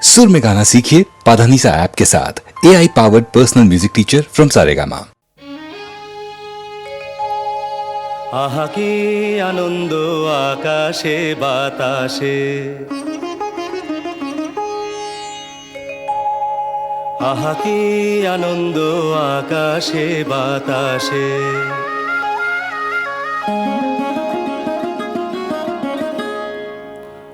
सुर में गाना सीखिए पाधानीसा ऐप के साथ A I powered personal music teacher from Saregama আহা কি আনন্দ আকাশে বাতাসে আহা কি আনন্দ আকাশে বাতাসে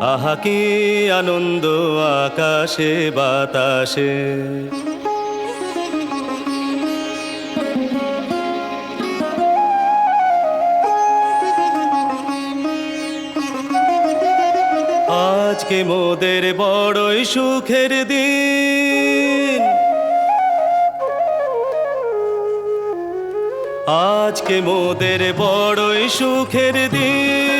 আহা কি আনন্দ আকাশে, বাতাসে। আজকে মোদের বড়ই সুখের দিন। আজকে মোদের বড়ই সুখের দিন।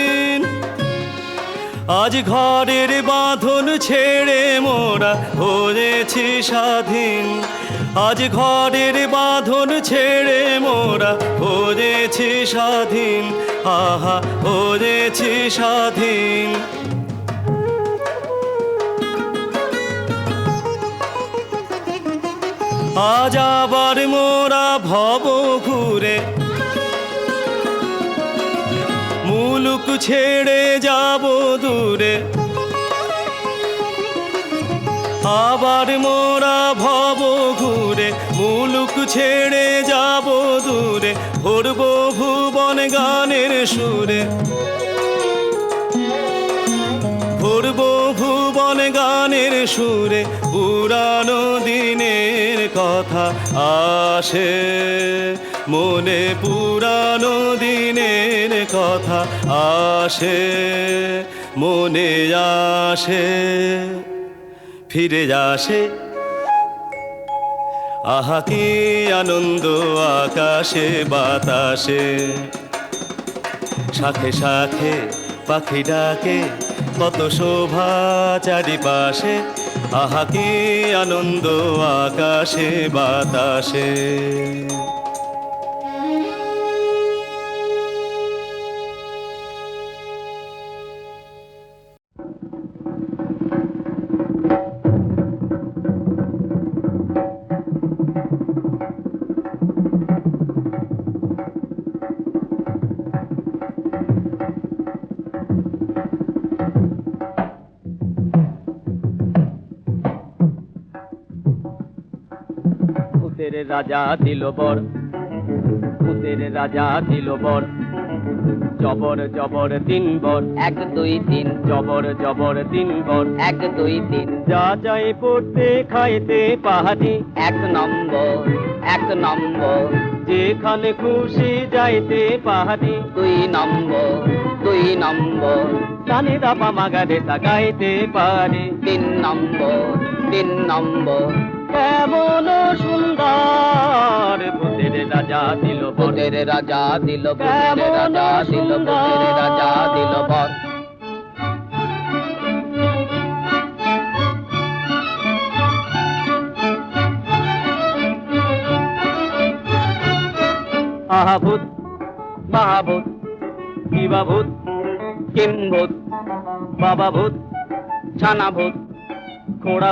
আজ ঘরের বাঁধন ছেড়ে মোরা হয়েছি স্বাধীন। আজ ঘরের বাঁধন ছেড়ে মোরা হয়েছি স্বাধীন। আহা, হয়েছি স্বাধীন। আজ আবার মোরা ভব ঘুরে মুলুক ছেড়ে যাব দূরে। আবার মোরা ভব ঘুরে, মুলুক ছেড়ে যাব দূরে, ভরব ভুবন গানের সুরে। ভরব ভুবন গানের সুরে, পুরানো দিনের কথা আসে। মনে পুরানো দিনের কথা আসে, মনে আসে, ফিরে আসে। আহা, কি আনন্দ আকাশে, বাতাসে। সাথে সাথে পাখি ডাকে, কত শোভা চারিপাশে। আহা, কি আনন্দ আকাশে, বাতাসে। রাজা দিল বর ভূতের রাজা দিল বর। জবর জবর তিন বর এক দুই তিন। জবর জবর তিন বর। এক দুই তিন। যা যাই পড়তে খাইতে পাহাড়ি। এক নম্বর এক নম্বর। যেখানে খুশি যাইতে পাহাড়ি। দুই নম্বর দুই নম্বর। কানে দাপা মাগারে তাকাইতে পারি। তিন নম্বর তিন নম্বর। কেমন সুন্দর ভূতের রাজা দিল ভূতের রাজা দিল ভূতের রাজা দিল ভূতের রাজা দিল বর। আহা ভূত বাহাভূত কিবা ভূত কিম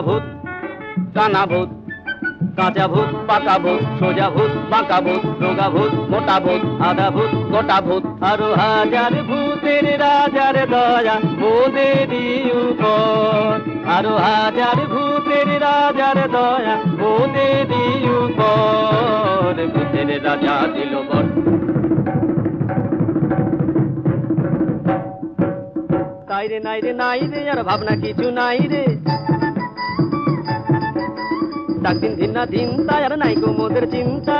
ভূত কানা ভূত, কাঁচা ভূত, পাকা ভূত, সোজা ভূত, বাঁকা ভূত, রোগা ভূত, মোটা ভূত, আধা ভূত, গোটা ভূত। আরও হাজার ভূতের রাজার দয়া মোদেরই উপর আরও হাজার ভূতের রাজার দয়া মোদেরই উপর ভূতের রাজা দিল বর তাই রে নাই রে নাই রে, আর ভাবনা কিছু নাই রে। ডাক দিন ধিনা দিন তাই আর নাই কুমোদের চিন্তা।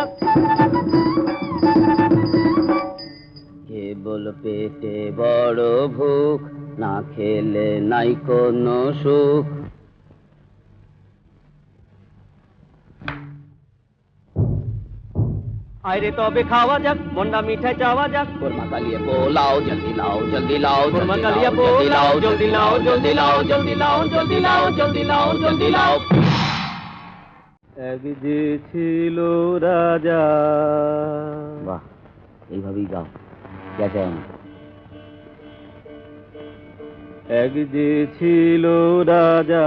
কেবল পেটে বড় ভুক না খেলে নাই কোনো সুখ। আরে তবে খাওয়া যাক মন্ডা মিঠাই চাওয়া যাক। কোরমা কালিয়ে পোলাও জলদি লাও জলদি লাও কোরমা কালিয়ে পোলাও জলদি লাও জলদি লাও জলদি লাও জলদি লাও জলদি লাও জলদি লাও এক যে ছিল রাজা। বাহ এইভাবেই গাও গেছে এক যে ছিল রাজা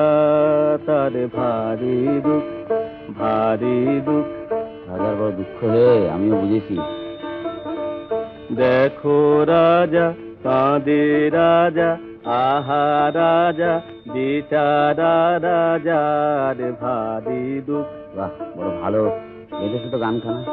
তার ভারী দুঃখ ভারী দুঃখ। রাজার বড় দুঃখ রে আমিও বুঝেছি। দেখো রাজা কাঁদে রাজা আহা রাজা বেচারা রাজার ভারী দুঃখ। বাহ বড় ভালো। এদেশে তো গান খানা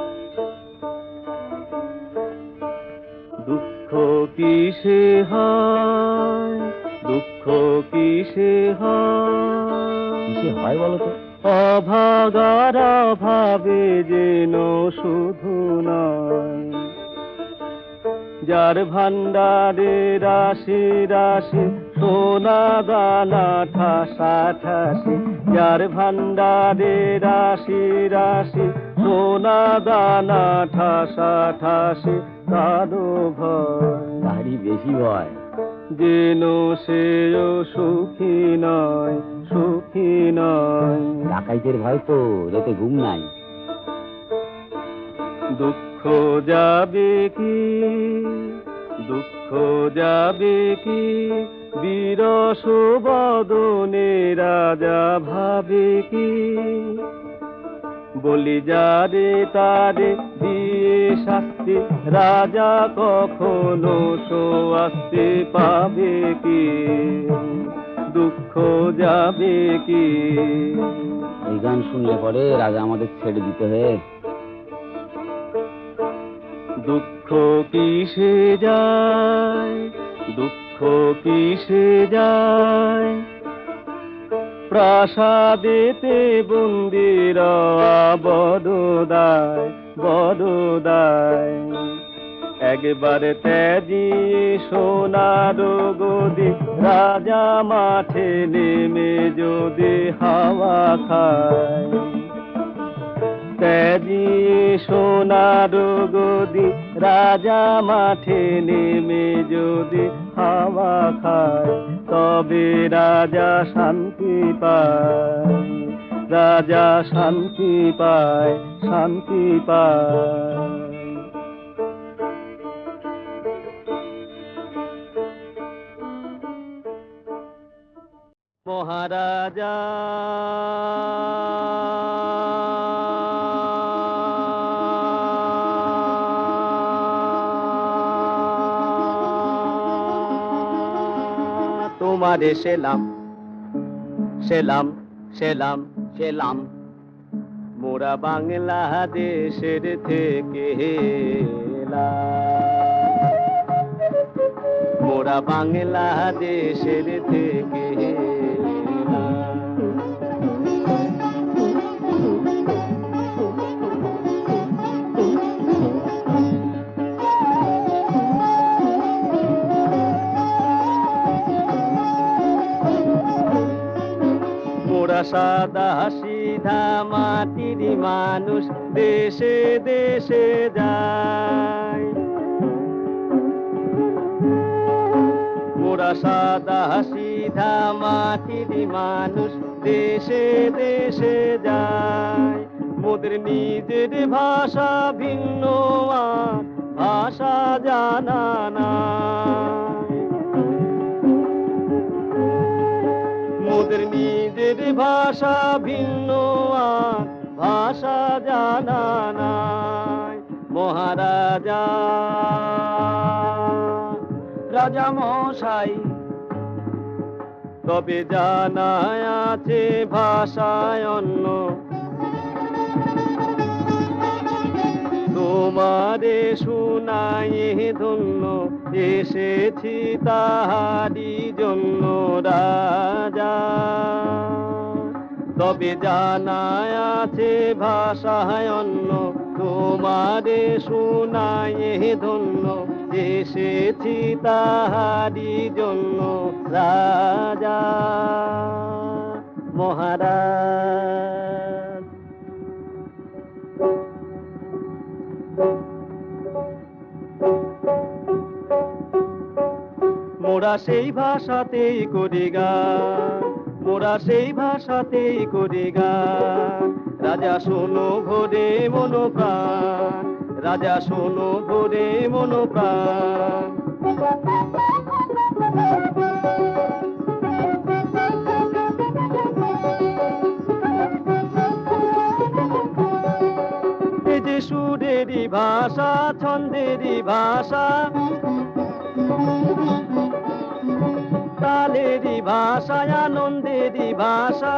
দুঃখ কিসে হয়? দুঃখ কিসে হয়? কিসে হয় বলো তো? অভাগার অভাবে যেন শুধু নয়। যার ভান্ডারে রাশি রাশি সোনা দানা ঠাসা ঠাসি। যার ভান্ডারে রাশি রাশি সোনা দানা ঠাসা ঠাসি। কারও ভয়। তাহারই বেশি হয় যেন সেও সুখী নয় সুখী নয়। ডাকাইতের ভয় তো রেতে ঘুম নাই। দুঃখ যাবে কি? দুঃখ যাবে কি? বিরস বদনে রাজা ভাবে কি? বলি যারে তারে দিয়ে শাস্তি। রাজা কখনো সোয়াস্তি পাবে কি? দুঃখ যাবে কি? এই গান শুনলে পরে রাজা আমাদের ছেড়ে দিতে হয়ে। দুঃখ কিসে যায়? দুঃখ কিসে যায়? প্রাসাদেতে বন্দিরা বড়দায় বড়দায় একবারে ত্যাজিয়ে সোনার গদি, রাজা মাঠে নেমে যদি হাওয়া খায়। ত্যাজিয়ে সোনার গদি, রাজা মাঠে নেমে যদি হাওয়া খায়, তবে রাজা শান্তি পায়। রাজা শান্তি পায় শান্তি পায়। মহারাজা তোমারে সেলাম সেলাম সেলাম সেলাম। মোরা বাংলাদেশের থেকে মোরা মোরা বাংলাদেশের থেকে মোরা সাদা সিধা মাটির মানুষ দেশে দেশে যায়। মোরা সাদা সিধা মাটির মানুষ দেশে দেশে যায়। মোদের নিজের ভাষা ভিন্ন ভাষা জানা নাই। মোদের নিজের ভাষা ভিন্ন আর ভাষা জানা নাই। মহারাজা, রাজা মশাই, তবে জানা আছে ভাষায় অন্য। তোমারে শুনাই ধন্য, এসেছি তাহারি জন্য রাজা। তবে জানায় আছে ভাষায় অন্য তোমারে শুনাই ধন্য, এসেছি তাহারি জন্য রাজা। মহারাজ। মোরা সেই ভাষাতেই করি গান মোরা সেই ভাষাতেই করি গান রাজা শোনো ভোরে মনো রাজা শোনো ভোরে মনো সুরেরই ভাষা, ছন্দেরই ভাষা। তালেরই ভাষা আনন্দেরই ভাষা।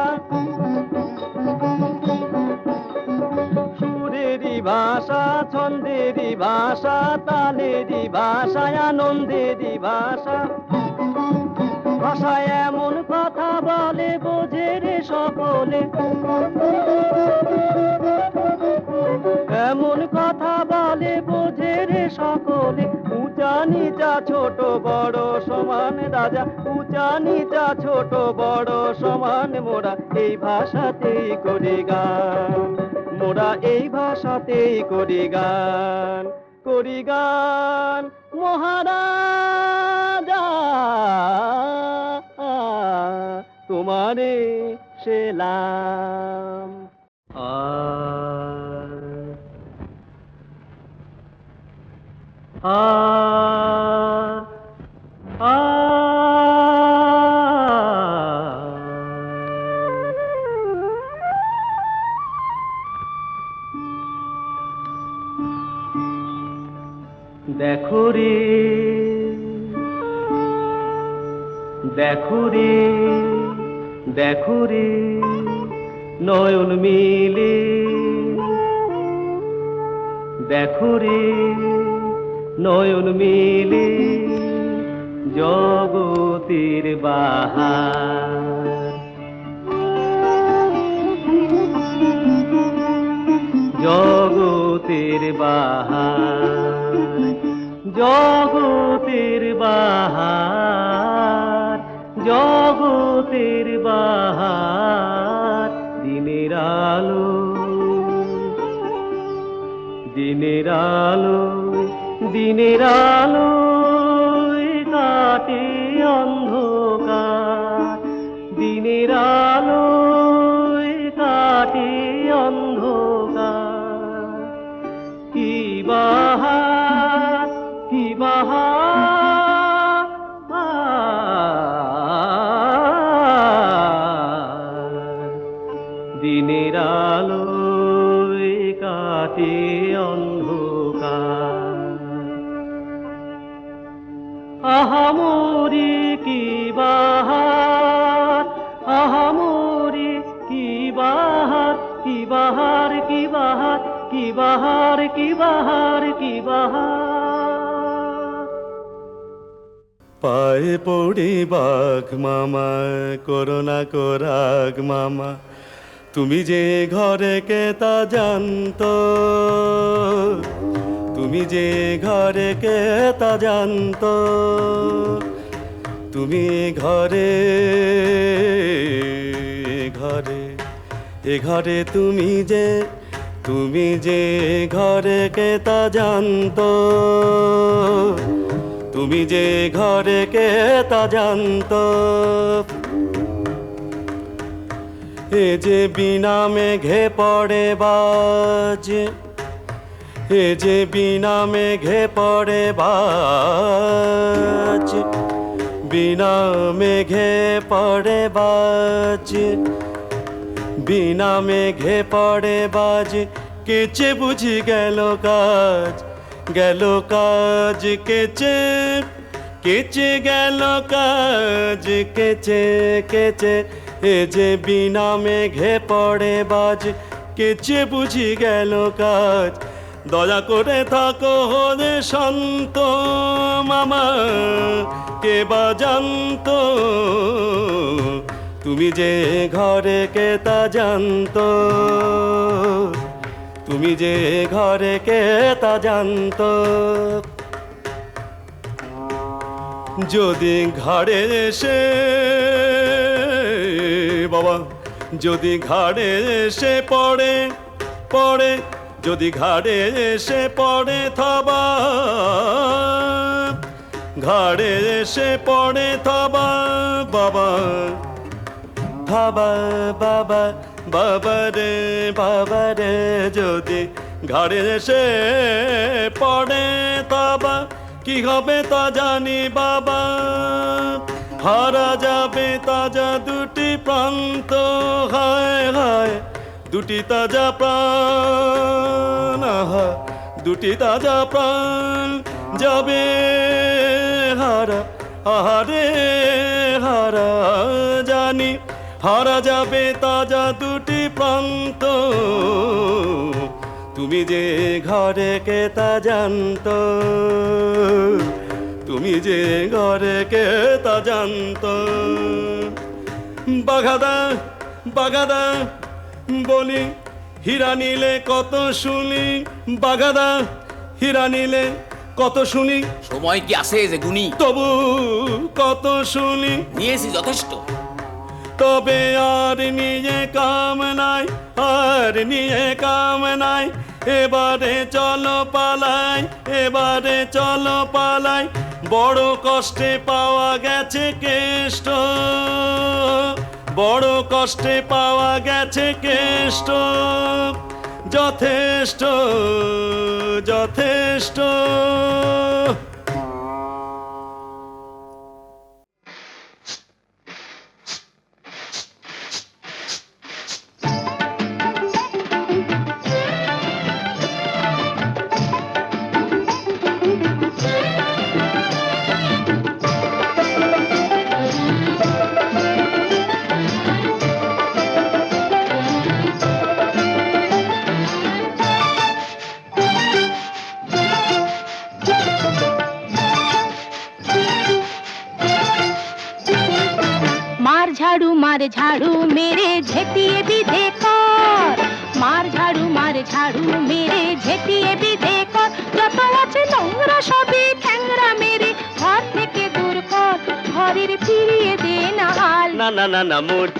সুরেরই ভাষা, ছন্দেরই ভাষা, তালেরই ভাষা আনন্দেরই ভাষা। ভাষায় এমন কথা বলে, বোঝে রে সকলে। এমন কথা বলে, বোঝে রে সকলে। উঁচা নিচা ছোট বড় সমান রাজা। ছোট বড় সমান মোরা এই ভাষাতেই করি গান। মোরা এই ভাষাতেই করি গান। করি গান, মহারাজা। তোমারে সেলাম। আ দেখো রে দেখো রে দেখো রে নয়ন মিলে। দেখো রে নয়ন মিলে, জগতের বাহার। জগতের বাহার। জগতের বাহার জগতের বাহার দিনের আলো দিনের আলো দিনের আলো কাটে অন্ধকার তুমি যে ঘরে কে তা জানতো? তুমি যে ঘরে কে তা জানতো? তুমি ঘরে ঘরে, এ ঘরে তুমি যে তুমি যে ঘরে কে তা জানতো? তুমি যে ঘরে কে তা জানতো? এ যে বিনা মেঘে পড়ে বাজ এ যে বিনা মেঘে পড়ে বাজ, বিনা মেঘে পড়ে বাজ, বিনা মেঘে পড়ে বাজ, কেচে বুঝি গেল কাজ গেল কাজ, কেচে কেচে গেল কাজ, কেচে কেচে এ যে বিনা মেঘে পড়ে বাজ কেচে বুঝি গেল কাজ। দয়া করে থাকো হলে শান্ত মামা, কে বা জানতো? তুমি যে ঘরে কে তা জানত? তুমি যে ঘরে কে তা জানতো? যদি ঘরে এসে বাবা, যদি ঘাড়ে এসে পড়ে পড়ে, যদি ঘাড়ে এসে পড়ে থবা। ঘাড়ে এসে পড়ে থাবা, বাবা। থাবা, বাবা বাবা রে বাবা রে, যদি ঘাড়ে এসে পড়ে থাবা, কি হবে তা জানি বাবা। হারা যাবে তাজা দুটি প্রান্ত, হায় হায়, দুটি তাজা প্রাণ দুটি তাজা প্রাণ যাবে হারা আহারে হারা, জানি হারা যাবে তাজা দুটি প্রান্ত। তুমি যে ঘরে কে তা জানত? তুমি যে ঘরে কে তা জানত? বাঘাদা বাঘাদা বলি হীরা নিলে কত শুনি বাঘাদা হীরা নিলে কত শুনি। সময় কি আছে যে গুনি? তবু কত শুনি। নিয়েছি যথেষ্ট। তবে আর নিয়ে কাম নাই আর নিয়ে কাম নাই। এবারে চলো পালাই এবারে চলো পালাই। বড় কষ্টে পাওয়া গেছে কেষ্ট। বড় কষ্টে পাওয়া গেছে কেষ্ট। যথেষ্ট যথেষ্ট।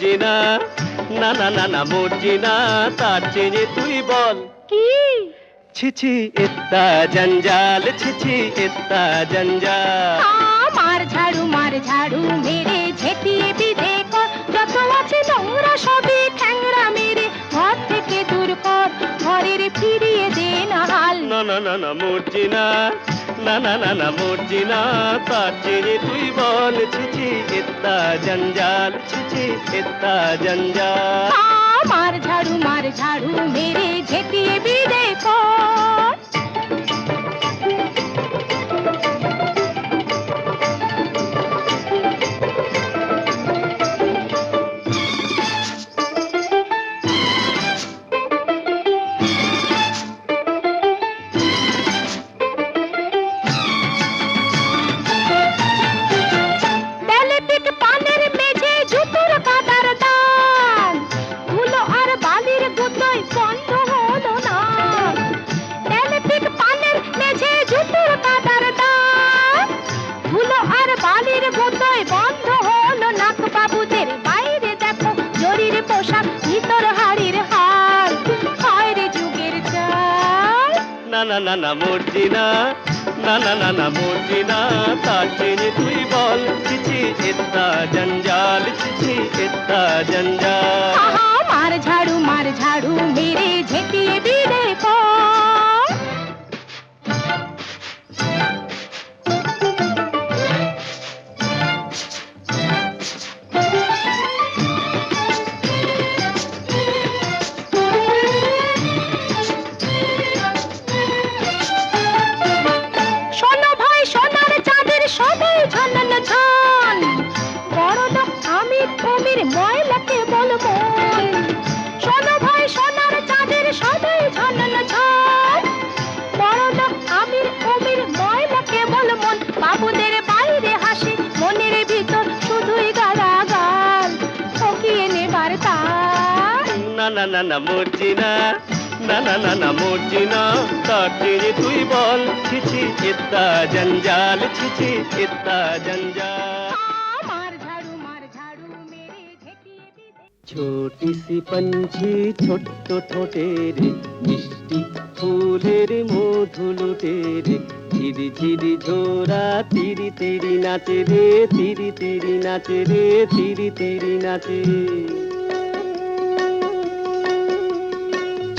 মরছি না না না না না মরছি না তার চেয়ে তুই বল। কি? ছিছি ইত্তা জঞ্জাল ছিছি ইত্তা জঞ্জাল। মার ঝাড়ু মার ঝাড়ু মেরে ঝেঁটিয়ে বিধে কর। যত আছে নোংরা সবই ঠ্যাংরা মেরে ঘর থেকে দূর কর। ঘরের ফিরিয়ে দে না হাল না না না না মরছি না না না না না, মরছি না, তার চেয়ে তুই বল ছিছি এত্তা জঞ্জাল ছিছি এত্তা জঞ্জাল। মার ঝাড়ু মার ঝাড়ু, মেরে ঝেঁটিয়ে বিদে কর না না মরছি না না না না না মরছি না তার চেয়ে তুই বল ছিছি ইত্তা জঞ্জাল ছিছি ইত্তা জঞ্জাল। মার ঝাড়ু মার ঝাড়ু, মেরে ঝেঁটিয়ে দিলে কর না না না না না না না না না মরছি না তার চেয়ে তুই বল ছিছি ইত্তা জঞ্জাল ছিছি ইত্তা জঞ্জাল ছোট্ট ঠোঁটের মিষ্টি ফুলের মধু লুটের ঝিরি ঝিরি ঝোরা তিরি তিরি নাচে রে তিরি তিরি নাচে রে তিরি তিরি নাচে।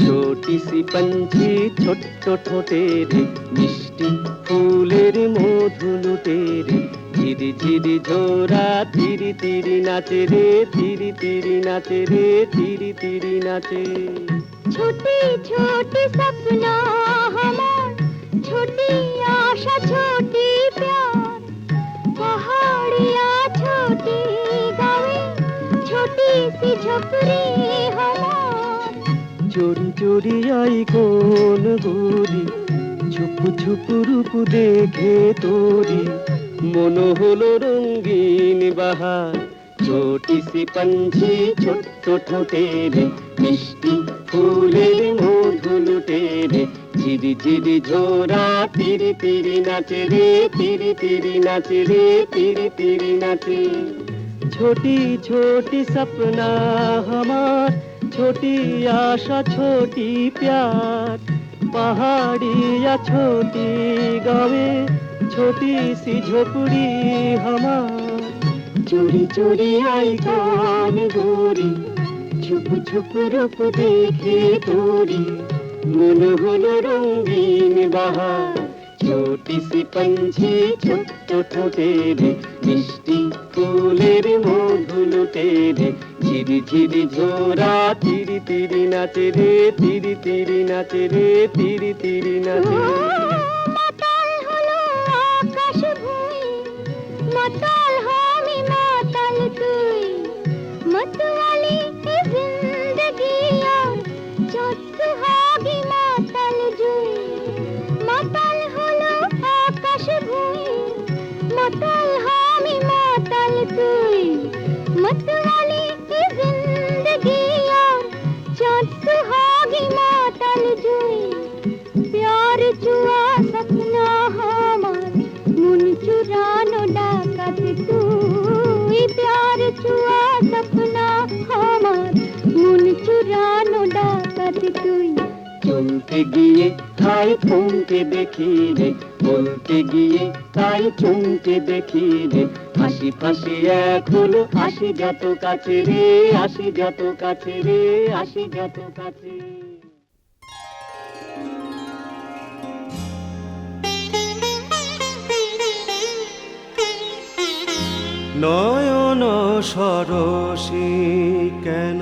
ছোটি সি পঞ্চি ছোট্ট ঠোঁটে রে মিষ্টি ফুলের মধু লুটে রে ধীরে ধীরে ঝোরা ধীরে ধীরে নাচে রে, ধীরে ধীরে নাচে রে, ধীরে ধীরে নাচে। স্বপ্ন আমার, ছোটি আশা, ছোটি প্যার পাহাড়িয়া ছোটি গাঁয়ে, ছোটি সি ঝোপড়ি আমার। চোরি চোরি আই কোন গোরি ছুপ ছুপ রূপ দেখে তোরি মন হলো রঙ্গিন বাহার ছোটি সি পঞ্ছি ছোট্ট ঠোঁটের মিষ্টি ফুলের মধু লুটের ঝিরি ঝিরি ঝোরা তিরি তিরি নাচে রে তিরি তিরি নাচে রে তিরি তিরি নাচে छोटी छोटी सपना हमार छोटी आशा छोटी प्यार पहाड़ी या छोटी गावे छोटी सी झोपड़ी हमार चोरी चोरी आई कान गोरी छुप छुप रूप देखे तोरी मन हलो रंगीन बहार ছোটি सी पंछी ছোট্ট ঠোঁটের, মিষ্টি ফুলের মধু লুটের ঝিরি ঝিরি ঝোরা তিরি তিরি নাচে রে তিরি তিরি নাচে রে তিরি তিরি নাচে গিয়ে তাই থমকে দেখি রে, বলতে গিয়ে তাই চমকে দেখি রে। হাসি ফাঁসি এক হলো আসি যত কাছে রে, হাসি যত কাছে রে আসি যত কাছে। নয়ন সরসী কেন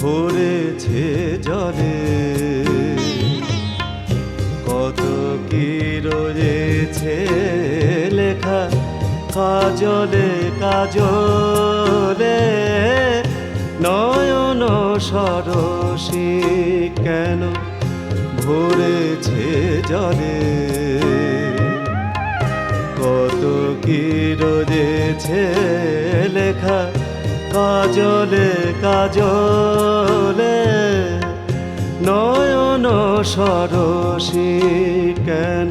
ভরেছে জলে? কাজলে কাজলে, নয়ন সরসী কেন ভরেছে জলে? কত কি রয়েছে লেখা কাজলে কাজলে, নয়ন সরসী কেন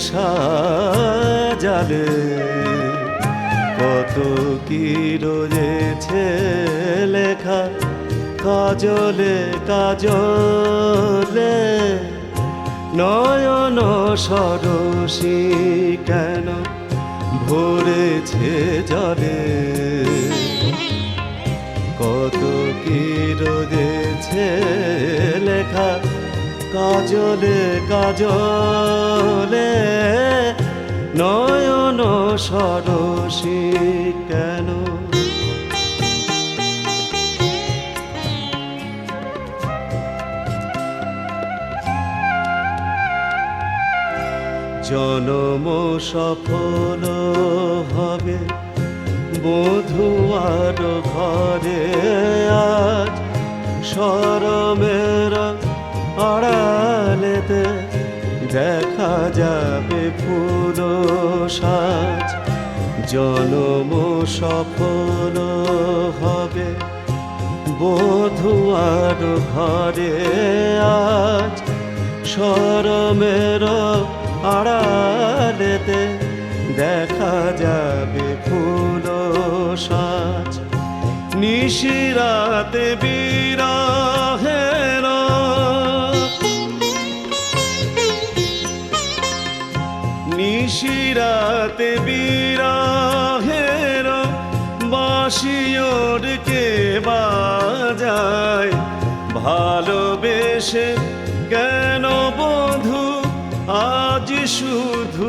সাজালে কত কি রয়েছে লেখা কাজলে কাজলে নয়ন সরসী কেন ভরেছে জলে? কত কি রয়েছে লেখা কাজলে কাজলে নয়ন সরসী কেন? জনম সফল হবে বধু আর ঘরে আজ সরমেরা আড়ালেতে দেখা যাবে ফুল সাজ। জনম সফল হবে বধুয়ার ঘরে আজ। সরমের আড়ালেতে দেখা যাবে ফুল সাজ। নিশিরাতে বিরাহের নিশিরাতে বিরাহের বাসিওরকে বাজায়। ভালোবেসে কেন বধু আজ শুধু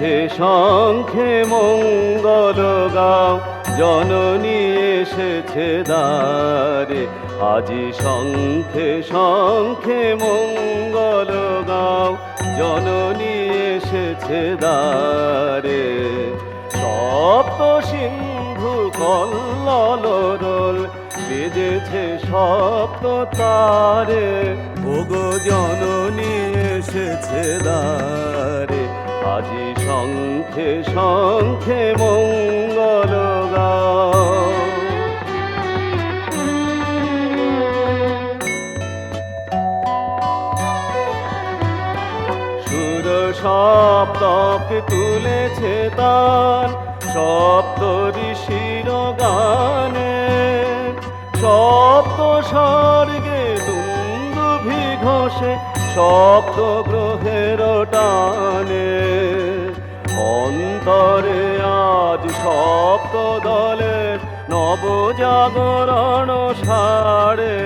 শঙ্খে শঙ্খে মঙ্গল গাও, জননী এসেছে দ্বারে। আজি শঙ্খে শঙ্খে মঙ্গল গাও, জননী এসেছে দ্বারে। সপ্ত সিন্ধু কল্লরল বেজেছে সপ্ত তারে। ভোগ জননী এসেছে আজি শঙ্খে শঙ্খে মঙ্গল সুর সপ্তকে তুলেছে তার সপ্ত ঋষির গানে। সপ্ত স্বর্গে দুন্দুভি ঘষে সপ্ত গ্রহের টানে। অন্তরে, আজ সপ্ত দলের নবজাগরণ সারে।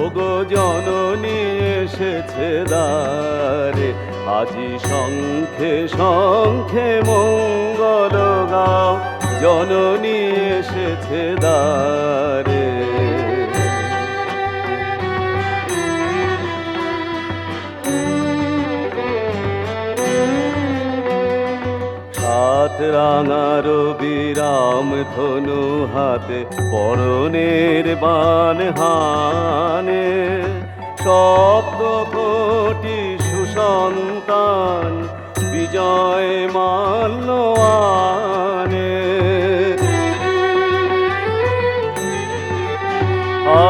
ওগো জননী এসেছে দারে আজি সংখে সংখে মঙ্গল গাও। জননী এসেছে দ্বারে সাত রাঙার বিরাম ধনু হাতে পরনের বান হানে। সপ্ত কোটি সুসন্তান বিজয় মাল্য আনে।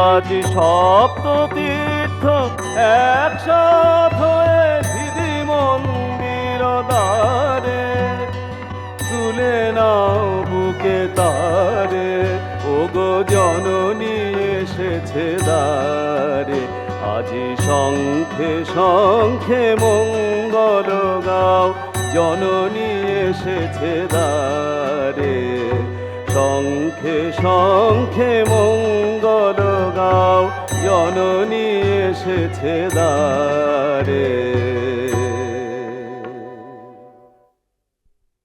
আজ সপ্ত তীর্থ একসাথ তারে। ওগো জননী এসেছে দ্বারে। আজি শঙ্খে শঙ্খে মঙ্গল গাও। জননী এসেছে দ্বারে। শঙ্খে শঙ্খে মঙ্গল গাও। জননী এসেছে দ্বারে।